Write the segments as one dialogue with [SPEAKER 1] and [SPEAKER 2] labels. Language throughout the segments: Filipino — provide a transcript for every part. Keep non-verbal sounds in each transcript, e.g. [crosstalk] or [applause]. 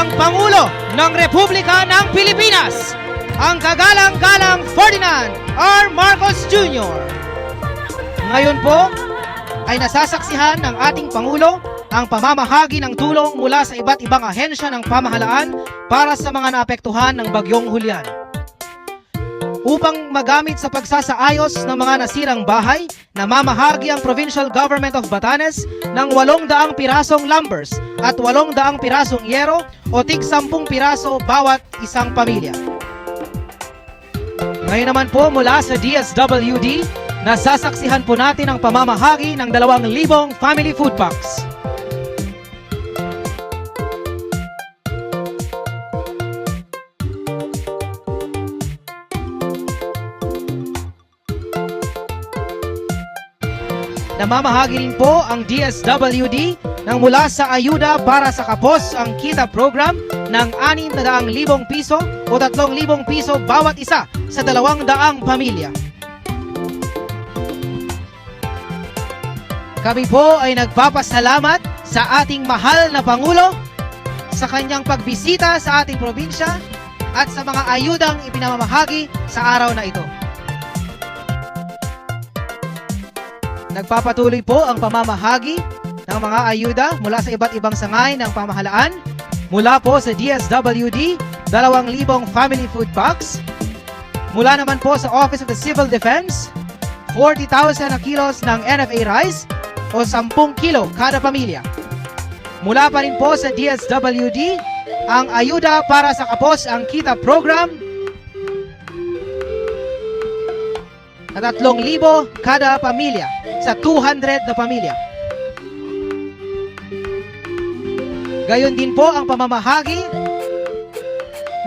[SPEAKER 1] ang Pangulo ng Republika ng Pilipinas, ang kagalang-galang Ferdinand R. Marcos Jr. Ngayon po ay nasasaksihan ng ating Pangulo ang pamamahagi ng tulong mula sa iba't ibang ahensya ng pamahalaan para sa mga naapektuhan ng Bagyong Hulyan. Upang magamit sa pagsasaayos ng mga nasirang bahay, namamahagi ang Provincial Government of Batanes ng 800 pirasong lumbers at 800 pirasong yero o tig 10 piraso bawat isang pamilya. Ngayon naman po mula sa DSWD, nasasaksihan po natin ang pamamahagi ng 2,000 family food packs. Namamahagi rin po ang DSWD ng mula sa ayuda para sa kapos ang kita program ng 600,000 piso o 3,000 piso bawat isa sa 200 pamilya. Kami po ay nagpapasalamat sa ating mahal na Pangulo sa kanyang pagbisita sa ating probinsya at sa mga ayudang ipinamamahagi sa araw na ito. Nagpapatuloy po ang pamamahagi ng mga ayuda mula sa iba't ibang sangay ng pamahalaan. Mula po sa DSWD, 2,000 family food packs. Mula naman po sa Office of the Civil Defense, 40,000 na kilos ng NFA rice o 10 kilo kada pamilya. Mula pa rin po sa DSWD, ang ayuda para sa kapos ang kita program na 3,000 kada pamilya sa 200 na pamilya. Gayon din po ang pamamahagi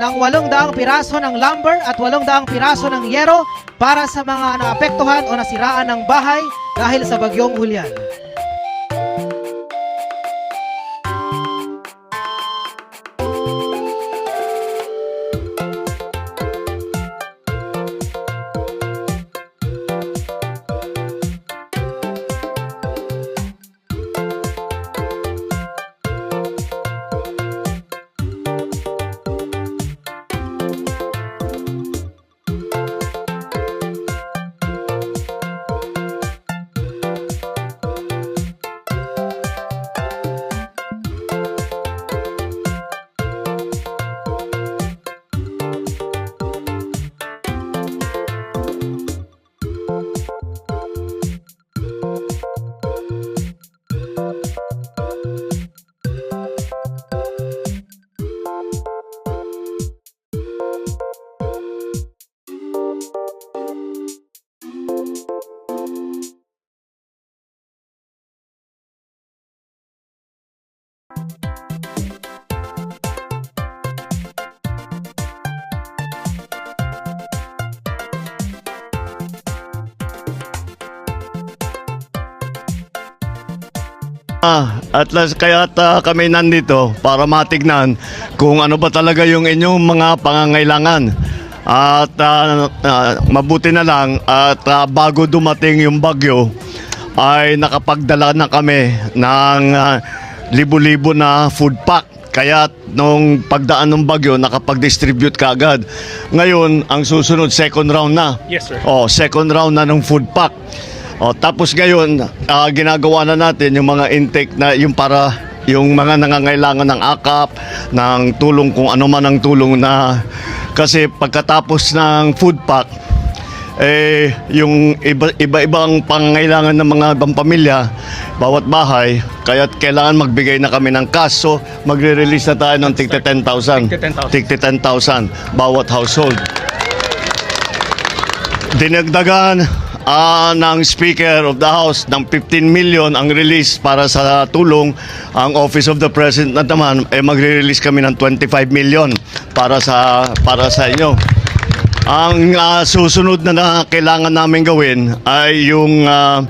[SPEAKER 1] ng 800 piraso ng lumber at 800 piraso ng yero para sa mga naapektuhan o nasiraan ng bahay dahil sa bagyong Hulyan.
[SPEAKER 2] Ah, at last kaya ta kami nandito para matignan kung ano ba talaga yung inyong mga pangangailangan. At ah, ah, mabuti na lang at ah, bago dumating yung bagyo ay nakapagdala na kami ng ah, libo-libo na food pack. Kaya nung pagdaan ng bagyo, nakapag-distribute ka agad. Ngayon, ang susunod, second round na.
[SPEAKER 3] Yes, sir.
[SPEAKER 2] Oh, second round na ng food pack. O, tapos ngayon, ah, ginagawa na natin yung mga intake na yung para yung mga nangangailangan ng akap, ng tulong kung ano man ang tulong na kasi pagkatapos ng food pack eh yung iba, iba-ibang pangangailangan ng mga ibang pamilya bawat bahay kaya kailangan magbigay na kami ng cash so magre-release na tayo ng tigte 10,000
[SPEAKER 3] Tigte 10,000.
[SPEAKER 2] tigte 10,000 bawat household dinagdagan ah, ng Speaker of the House ng 15 million ang release para sa tulong. Ang Office of the President na naman eh, magre-release kami ng 25 million para sa para sa inyo. Ang ah, susunod na, na kailangan namin gawin ay yung ah,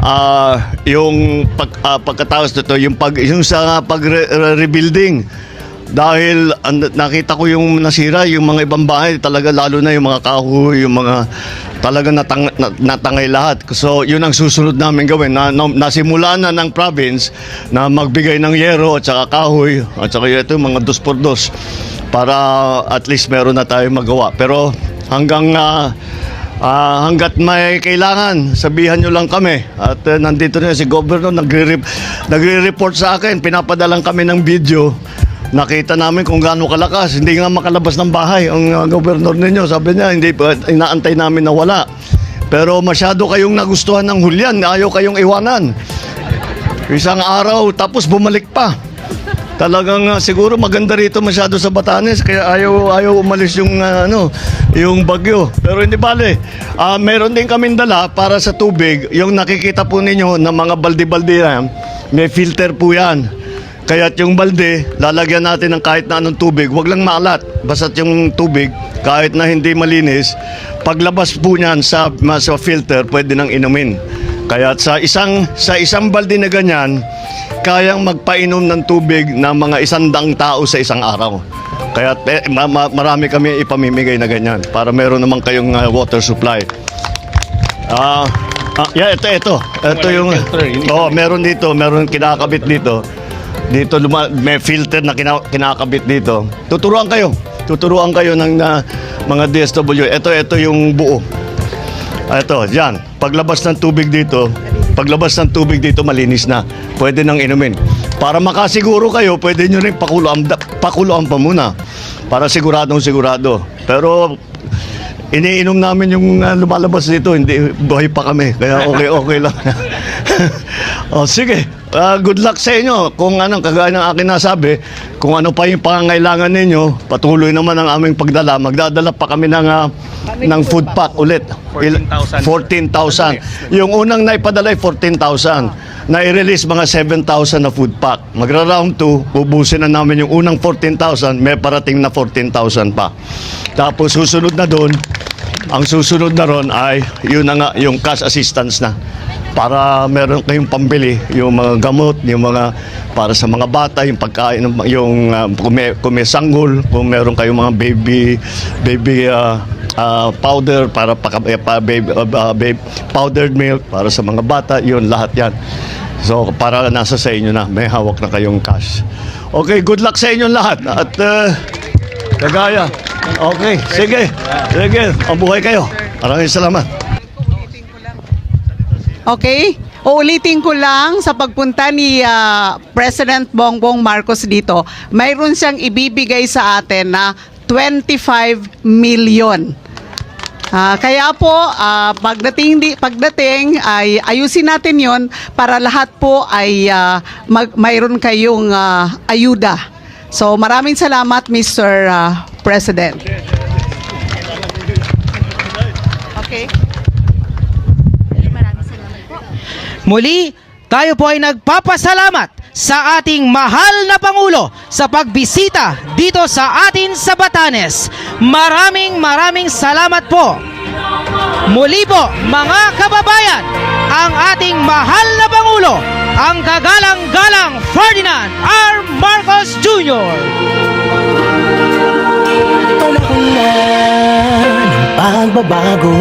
[SPEAKER 2] ah, yung pag, ah, pagkatapos nito yung pag yung sa pag-rebuilding dahil an- nakita ko yung nasira, yung mga ibang bahay, talaga lalo na yung mga kahoy, yung mga talaga natang, na- natangay lahat. So, yun ang susunod namin gawin. Na, na, nasimula na ng province na magbigay ng yero at saka kahoy at saka ito mga dos por dos para at least meron na tayo magawa. Pero hanggang ah, Ah, hanggat may kailangan, sabihan nyo lang kami. At eh, nandito na si Governor, nagre- nagre-report sa akin, pinapadalang kami ng video. Nakita namin kung gaano kalakas. Hindi nga makalabas ng bahay ang uh, Governor ninyo. Sabi niya, hindi pa, inaantay namin na wala. Pero masyado kayong nagustuhan ng hulyan, ayaw kayong iwanan. Isang araw, tapos bumalik pa. Talagang ah, siguro maganda rito masyado sa Batanes kaya ayaw ayaw umalis yung ah, ano, yung bagyo. Pero hindi bale. Ah, meron din kaming dala para sa tubig. Yung nakikita po ninyo na mga balde-balde may filter po yan. Kaya't yung balde, lalagyan natin ng kahit na anong tubig, wag lang maalat. Basta't yung tubig, kahit na hindi malinis, paglabas po niyan sa, sa filter, pwede nang inumin. Kaya sa isang sa isang balde na ganyan, kayang magpainom ng tubig ng mga isandang tao sa isang araw. Kaya eh, ma- ma- marami kami ipamimigay na ganyan para meron naman kayong uh, water supply. Ah, ah, yeah, ito ito. Ito yung Oh, meron dito, meron kinakabit dito. Dito luma, may filter na kina, kinakabit dito. Tuturuan kayo. Tuturuan kayo ng ah, mga DSW. Ito ito yung buo. Ito, yan. Paglabas ng tubig dito, paglabas ng tubig dito, malinis na. Pwede nang inumin. Para makasiguro kayo, pwede nyo rin pakuluan, da- pakuluan pa muna. Para siguradong sigurado. Pero iniinom namin yung ah, lumalabas dito, hindi buhay pa kami. Kaya okay, okay lang. [laughs] oh, sige. Ah, good luck sa inyo. Kung anong kagaya ng akin nasabi, kung ano pa yung pangangailangan ninyo, patuloy naman ang aming pagdala. Magdadala pa kami ng, ah, ng food pack ulit. Il-
[SPEAKER 3] 14,000.
[SPEAKER 2] 14,000. Yung unang naipadala ay 14,000. Na-release mga 7,000 na food pack. Magra-round 2, ubusin na namin yung unang 14,000, may parating na 14,000 pa. Tapos susunod na doon, ang susunod na ron ay yun na nga, yung cash assistance na. Para meron kayong pambili, yung mga gamot, yung mga para sa mga bata, yung pagkain, yung uh, kung, may, kung may sanggol, kung meron kayong mga baby, baby ah, ah, powder para pa, pa baby, ah, baby, powdered milk para sa mga bata, yun lahat yan. So para nasa sa inyo na, may hawak na kayong cash. Okay, good luck sa inyo lahat. At uh, kagaya. Okay, sige. Sige, mabuhay kayo. Maraming salamat.
[SPEAKER 4] Okay? Uulitin ko lang sa pagpunta ni ah, President Bongbong Marcos dito, mayroon siyang ibibigay sa atin na 25 million. Ah, kaya po, ah, pagdating, di, pagdating ay ayusin natin yon para lahat po ay ah, mag, mayroon kayong ah, ayuda. So maraming salamat Mr. ah, President. Okay.
[SPEAKER 1] Muli, tayo po ay nagpapasalamat sa ating mahal na Pangulo sa pagbisita dito sa atin sa Batanes. Maraming maraming salamat po. Muli po, mga kababayan, ang ating mahal na Pangulo, ang kagalang-galang Ferdinand R. Marcos Jr.
[SPEAKER 5] panahon na ng pagbabago